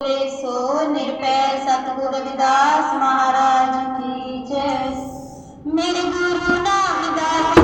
ਸੋ ਨਿਰਪੈ ਸਤਿਗੁਰ ਰਵਿਦਾਸ ਮਹਾਰਾਜ ਕੀ ਜੈ। ਮੇਰੇ ਗੁਰੂ ਨਾਮਦਾਸ